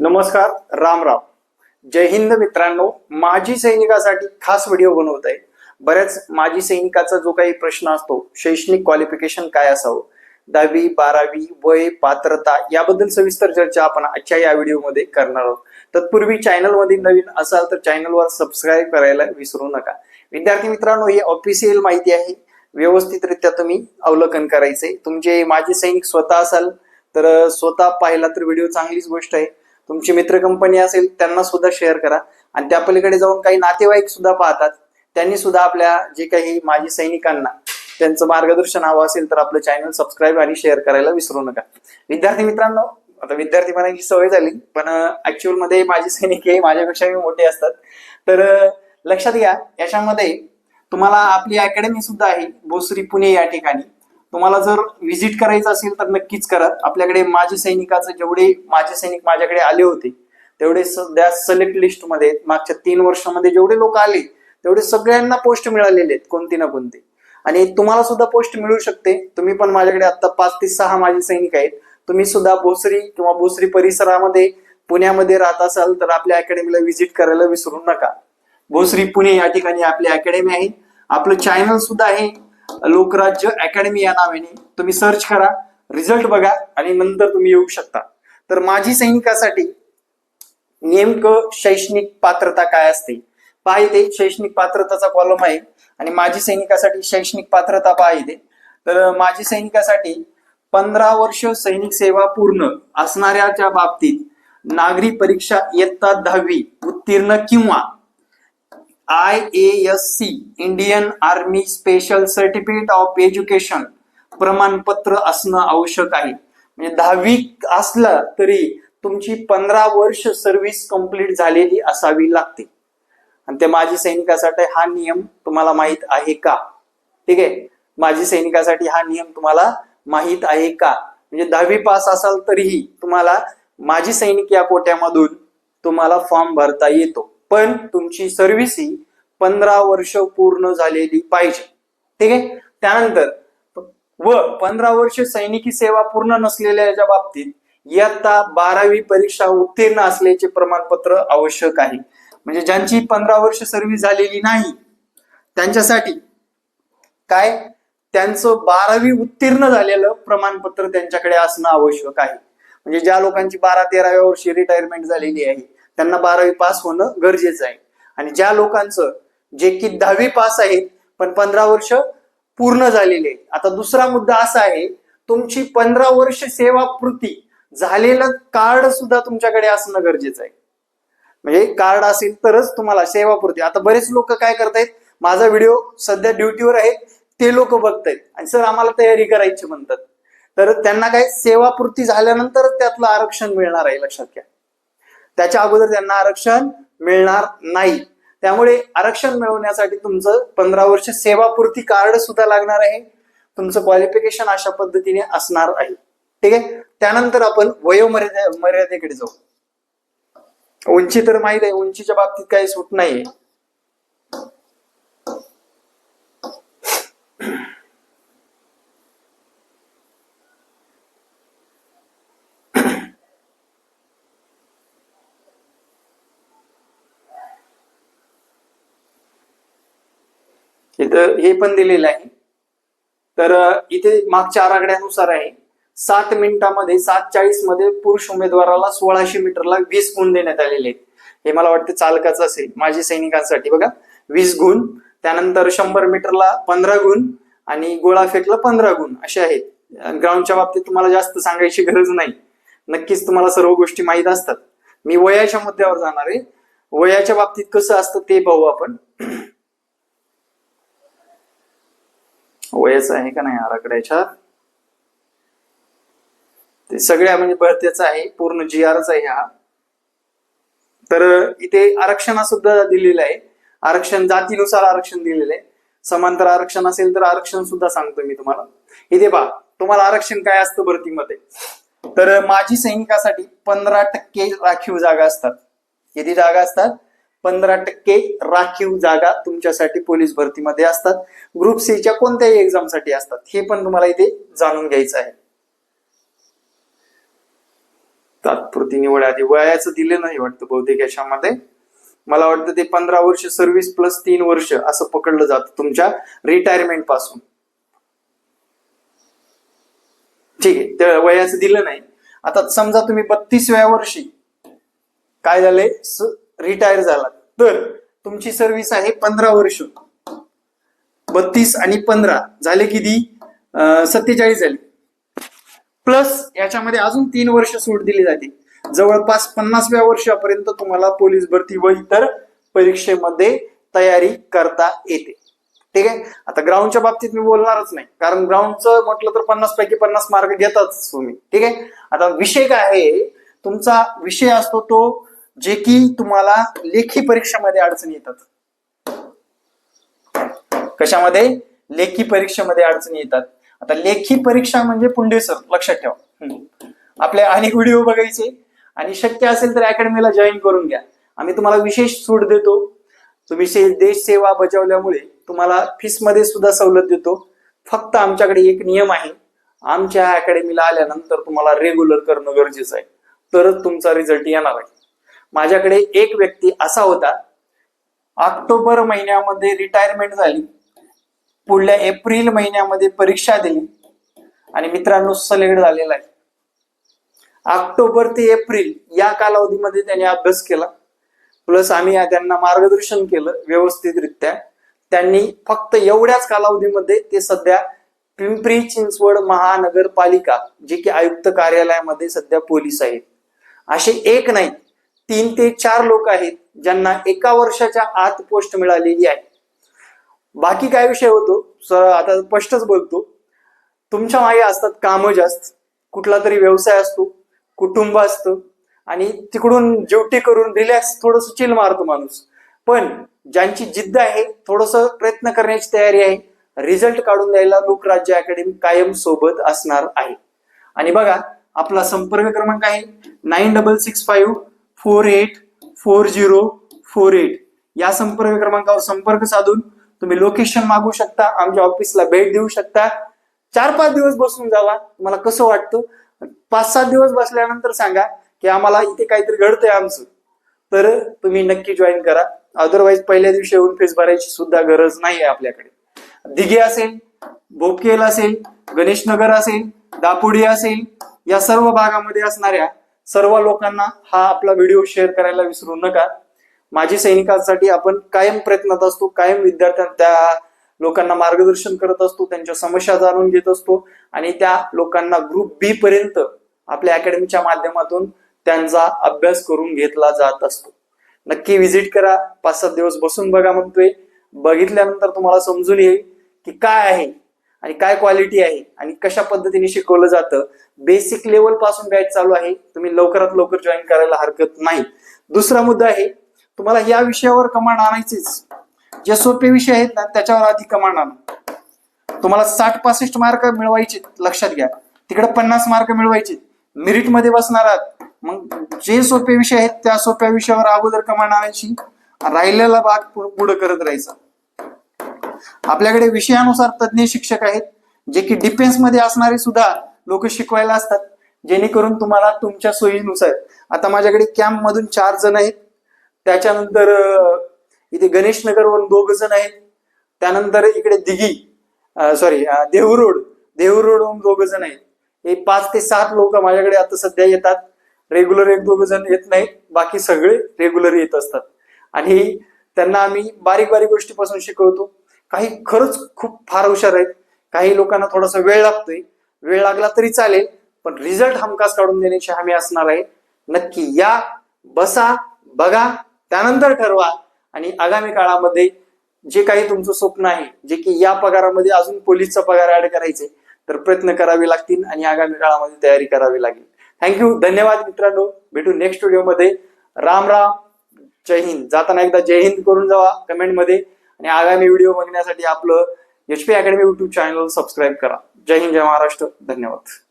नमस्कार राम राम. जय हिंद मित्रांनो माजी सैनिकासाठी खास व्हिडिओ बनवत आहे. बऱ्याच माजी सैनिकाचा जो काही प्रश्न असतो शैक्षणिक क्वालिफिकेशन काय असावं दहावी बारावी वय पात्रता याबद्दल सविस्तर चर्चा आपण आजच्या या व्हिडिओमध्ये करणार आहोत. तत्पूर्वी चॅनलमध्ये नवीन असाल तर चॅनलवर सबस्क्राईब करायला विसरू नका. विद्यार्थी मित्रांनो ही ऑफिशियल माहिती आहे. व्यवस्थितरित्या तुम्ही अवलोकन करायचे तुमचे माजी सैनिक स्वतः असाल तर स्वतः पाहिला तर व्हिडिओ चांगलीच गोष्ट आहे. तुमची मित्र कंपनी असेल त्यांना सुद्धा शेअर करा. आणि त्या पलीकडे जाऊन काही नातेवाईक सुद्धा पाहतात. त्यांनी सुद्धा आपल्या जे काही माजी सैनिकांना त्यांचं मार्गदर्शन हवं असेल तर आपलं चॅनल सबस्क्राईब आणि शेअर करायला विसरू नका. विद्यार्थी मित्रांनो आता विद्यार्थी म्हणायची सवय झाली पण ऍक्च्युअलमध्ये माझे सैनिक हे माझ्यापेक्षा मोठे असतात. तर लक्षात घ्या याच्यामध्ये तुम्हाला आपली अकॅडमी सुद्धा आहे भोसरी पुणे या ठिकाणी. तुम्हाला जर व्हिजिट करायचं असेल तर नक्कीच करा. आपल्याकडे माजी सैनिकाचं जेवढे माजी सैनिक माझ्याकडे आले होते तेवढे सध्या सिलेक्ट लिस्टमध्ये मागच्या तीन वर्षामध्ये जेवढे लोक आले तेवढे सगळ्यांना पोस्ट मिळालेले आहेत कोणती ना कोणती. आणि तुम्हाला सुद्धा पोस्ट मिळू शकते. तुम्ही पण माझ्याकडे आता पाच ते सहा माजी सैनिक आहेत. तुम्ही सुद्धा भोसरी किंवा भोसरी परिसरामध्ये पुण्यामध्ये राहत असाल तर आपल्या अकॅडमीला व्हिजिट करायला विसरू नका. भोसरी पुणे या ठिकाणी आपली अकॅडमी आहे. आपलं चॅनल सुद्धा आहे. लोकराज्य अकॅडमी या नावाने. तुम्ही सर्च करा रिझल्ट बघा आणि नंतर तुम्ही येऊ शकता. तर माजी सैनिकासाठी नेमकं शैक्षणिक पात्रता काय असते? पहा इथे शैक्षणिक पात्रताचा कॉलम आहे आणि माजी सैनिकासाठी शैक्षणिक पात्रता पहा इथे. तर माजी सैनिकासाठी पंधरा वर्ष सैनिक सेवा पूर्ण असणाऱ्याच्या बाबतीत नागरी परीक्षा इयत्ता दहावी उत्तीर्ण किंवा I A S C Indian Army Special Certificate of Education प्रमाणपत्र असणं आवश्यक आहे. म्हणजे दहावी असलं तरी तुमची पंधरा वर्ष सर्व्हिस कंप्लीट झालेली असावी लागते. आणि ते माजी सैनिकासाठी हा नियम तुम्हाला माहीत आहे का? ठीक आहे? माजी सैनिकासाठी हा नियम तुम्हाला माहीत आहे का? म्हणजे दहावी पास असाल तरीही तुम्हाला माजी सैनिक या कोट्यामधून तुम्हाला फॉर्म भरता येतो. पण तुमची सर्व्हिस ही पंधरा वर्ष पूर्ण झालेली पाहिजे. ठीक आहे? त्यानंतर व पंधरा वर्ष सैनिकी सेवा पूर्ण नसलेल्याच्या बाबतीत इयत्ता बारावी परीक्षा उत्तीर्ण असल्याचे प्रमाणपत्र आवश्यक आहे. म्हणजे ज्यांची पंधरा वर्ष सर्व्हिस झालेली नाही त्यांच्यासाठी काय? त्यांचं बारावी उत्तीर्ण झालेलं प्रमाणपत्र त्यांच्याकडे असणं आवश्यक आहे. म्हणजे ज्या लोकांची बारा तेराव्या वर्षी रिटायरमेंट झालेली आहे त्यांना बारावी पास होणं गरजेचं आहे. आणि ज्या लोकांचं जे की दहावी पास आहेत पण पंधरा वर्ष पूर्ण झालेले आहे आता दुसरा मुद्दा असा आहे तुमची पंधरा वर्ष सेवापूर्ती झालेलं कार्ड सुद्धा तुमच्याकडे असणं गरजेचं आहे. म्हणजे कार्ड असेल तरच तुम्हाला सेवापूर्ती. आता बरेच लोक काय करतायत माझा व्हिडिओ सध्या ड्युटीवर आहे ते लोक बघतायत. आणि सर आम्हाला तयारी करायची म्हणतात. तर त्यांना काय सेवापूर्ती झाल्यानंतर त्यातलं आरक्षण मिळणार आहे लक्षात घ्या. त्याच्या अगोदर त्यांना आरक्षण मिळणार नाही. त्यामुळे आरक्षण मिळवण्यासाठी तुमचं पंधरा वर्ष सेवापूर्ती कार्ड सुद्धा लागणार आहे. तुमचं क्वालिफिकेशन अशा पद्धतीने असणार आहे. ठीक आहे? त्यानंतर आपण वयोमर्यादे मर्यादेकडे जाऊ. उंची तर माहीत आहे उंचीच्या बाबतीत काही सूट नाहीये. इथं हे पण दिलेलं आहे. तर इथे मागच्या आराखड्यानुसार आहे. सात मिनिटामध्ये सात चाळीसमध्ये पुरुष उमेदवाराला सोळाशे मीटरला वीस गुण देण्यात आलेले आहेत. हे मला वाटतं चालकाचं असेल माजी सैनिकांसाठी. बघा वीस गुण त्यानंतर शंभर मीटरला पंधरा गुण आणि गोळा फेकला पंधरा गुण असे आहेत. ग्राउंडच्या बाबतीत तुम्हाला जास्त सांगायची गरज नाही. नक्कीच तुम्हाला सर्व गोष्टी माहीत असतात. मी वयाच्या मुद्द्यावर जाणार आहे. वयाच्या बाबतीत कसं असतं ते पाहू आपण. वयाचं आहे का नाही आराखड्याच्या ते सगळ्या म्हणजे भरत्याचा आहे पूर्ण जी आरच आहे हा. तर इथे आरक्षण सुद्धा दिलेलं आहे. आरक्षण जातीनुसार आरक्षण दिलेलं आहे. समांतर आरक्षण असेल तर आरक्षण सुद्धा सांगतो मी तुम्हाला. इथे पहा तुम्हाला आरक्षण काय असतं भरतीमध्ये तर माजी सैनिकासाठी पंधरा टक्के राखीव जागा असतात. किती जागा असतात? पंधरा टक्के राखीव जागा तुमच्यासाठी पोलीस भरतीमध्ये असतात. ग्रुप सी च्या कोणत्याही एक्झामसाठी असतात. हे पण तुम्हाला इथे जाणून घ्यायचं आहे. तात्पुरती निवड आधी वयाचं दिले नाही वाटतं बहुतेक याच्यामध्ये. मला वाटतं ते पंधरा वर्ष सर्व्हिस प्लस तीन वर्ष असं पकडलं जातं तुमच्या रिटायरमेंटपासून. ठीक आहे. त्या वयाचं दिलं नाही. आता समजा तुम्ही बत्तीसव्या वर्षी. काय झालंय? रिटायर झाला. तर तुमची सर्व्हिस आहे पंधरा वर्ष. बत्तीस आणि पंधरा झाले किती? सत्तेचाळीस झाले. प्लस याच्यामध्ये अजून तीन वर्ष सूट दिली जाते. जवळपास पन्नासव्या वर्षापर्यंत तुम्हाला पोलीस भरती व इतर परीक्षेमध्ये तयारी करता येते. ठीक आहे? आता ग्राउंडच्या बाबतीत मी बोलणारच नाही. कारण ग्राउंडचं म्हटलं तर पन्नास पैकी पन्नास मार्क घेताच तुम्ही. ठीक आहे? आता विषय काय आहे? तुमचा विषय असतो तो जे की तुम्हाला लेखी परीक्षेमध्ये अडचणी येतात. कशामध्ये? लेखी परीक्षेमध्ये अडचणी येतात. आता लेखी परीक्षा म्हणजे पुंडे सर लक्षात ठेवा. आपले अनेक व्हिडिओ बघायचे. आणि शक्य असेल तर अकॅडमीला जॉईन करून घ्या. आम्ही तुम्हाला विशेष सूट देतो. तुम्ही देश सेवा बजावल्यामुळे तुम्हाला फीसमध्ये सुद्धा सवलत देतो. फक्त आमच्याकडे एक नियम आहे. आमच्या अकॅडमीला आल्यानंतर तुम्हाला रेग्युलर करणं गरजेचं आहे. तरच तुमचा रिझल्ट येणार आहे. माझ्याकडे एक व्यक्ती असा होता. ऑक्टोबर महिन्यामध्ये रिटायरमेंट झाली. पुढल्या एप्रिल महिन्यामध्ये परीक्षा दिली. आणि मित्रांनो सलेक्ट झालेला आहे. ऑक्टोबर ते एप्रिल या कालावधीमध्ये त्यांनी अभ्यास केला. प्लस आम्ही त्यांना मार्गदर्शन केलं व्यवस्थितरित्या. त्यांनी फक्त एवढ्याच कालावधीमध्ये ते सध्या पिंपरी चिंचवड महानगरपालिका जे की आयुक्त कार्यालयामध्ये सध्या पोलीस आहेत. असे एक नाही तीन ते चार लोक आहेत ज्यांना एका वर्षाच्या आत पोस्ट मिळालेली आहे. बाकी काय विषय होतो? सर आता स्पष्टच बोलतो. तुमच्या मागे असतात कामं जास्त. कुठला तरी व्यवसाय असतो कुटुंब असतं आणि तिकडून ड्युटी करून रिलॅक्स थोडस चिल मारतो माणूस. पण ज्यांची जिद्द आहे थोडस प्रयत्न करण्याची तयारी आहे. रिझल्ट काढून द्यायला लोक राज्य अकॅडमी कायम सोबत असणार आहे. आणि बघा आपला संपर्क क्रमांक आहे nine double six five four eight four zero four eight. या संपर्क क्रमांकावर संपर्क साधून तुम्ही लोकेशन मागू शकता आमच्या ऑफिसला भेट देऊ शकता. चार पाच दिवस बसून जावा तुम्हाला कसं वाटतं? पाच सात दिवस बसल्यानंतर सांगा की आम्हाला इथे काहीतरी घडतंय आमचं. तर तुम्ही नक्की जॉईन करा. अदरवाईज पहिल्या दिवशी येऊन फीस भरायची सुद्धा गरज नाही आहे आपल्याकडे. दिघे असेल भोपकेल असेल गणेशनगर असेल दापोडी असेल या सर्व भागामध्ये असणाऱ्या सर्व लोकांना हा आपला व्हिडिओ शेअर करायला विसरू नका. माजी सैनिकांसाठी आपण कायम प्रयत्नात असतो कायम विद्यार्थ्यांना त्या लोकांना मार्गदर्शन करत असतो त्यांच्या समस्या जाणून घेत असतो आणि त्या लोकांना ग्रुप बी पर्यंत आपल्या अकॅडमीच्या माध्यमातून त्यांचा अभ्यास करून घेतला जात असतो. नक्की व्हिजिट करा पाच सात दिवस बसून बघा म्हणतोय. बघितल्यानंतर तुम्हाला समजून येईल की काय आहे आणि काय क्वालिटी आहे आणि कशा पद्धतीने शिकवलं जातं बेसिक लेवलपासून बॅच चालू आहे. तुम्ही लवकरात लवकर जॉईन करायला हरकत नाही. दुसरा मुद्दा आहे तुम्हाला या विषयावर कमांड आणायचीच. जे सोपे विषय आहेत ना त्याच्यावर आधी कमांड आणा. तुम्हाला साठ पासष्ट मार्क मिळवायचे लक्षात घ्या. तिकडे पन्नास मार्क मिळवायचे. मेरिटमध्ये बसणार आहात. मग जे सोपे विषय आहेत त्या सोप्या विषयावर अगोदर कमांड आणायची. राहिलेला भाग पुढे करत राहायचा. आपल्याकडे विषयानुसार तज्ज्ञ शिक्षक आहेत जे की डिफेन्समध्ये असणारे सुद्धा लोक शिकवायला असतात. जेणेकरून तुम्हाला तुमच्या सोयीनुसार आता माझ्याकडे कॅम्प मधून चार जण आहेत. त्याच्यानंतर इथे गणेश नगरवरून दोघ जण आहेत. त्यानंतर इकडे दिघी सॉरी देहू रोड देहू रोडवरून दोघ जण आहेत. हे पाच ते सात लोक माझ्याकडे आता सध्या येतात. रेग्युलर एक दोघ जण येत नाहीत. बाकी सगळे रेग्युलर येत असतात. आणि त्यांना आम्ही बारीक बारीक गोष्टीपासून शिकवतो. काही खरंच खूप फार हुशार आहेत. काही लोकांना थोडासा वेळ लागतोय. वेळ लागला तरी चालेल पण रिझल्ट हमखास काढून देण्याची हमी असणार आहे. नक्की या बसा बघा त्यानंतर ठरवा. आणि आगामी काळामध्ये जे काही तुमचं स्वप्न आहे जे की या पगारामध्ये अजून पोलीसचा पगार ऍड करायचे तर प्रयत्न करावे लागतील आणि आगामी काळामध्ये तयारी करावी लागेल. थँक्यू धन्यवाद मित्रांनो. भेटू नेक्स्ट व्हिडिओमध्ये राम राम. जय हिंद. जाताना एकदा जय हिंद करून जावा. कमेंटमध्ये आणि आगामी व्हिडिओ बघण्यासाठी आपलं H P academy YouTube channel subscribe करा. जय हिंद जय महाराष्ट्र. धन्यवाद.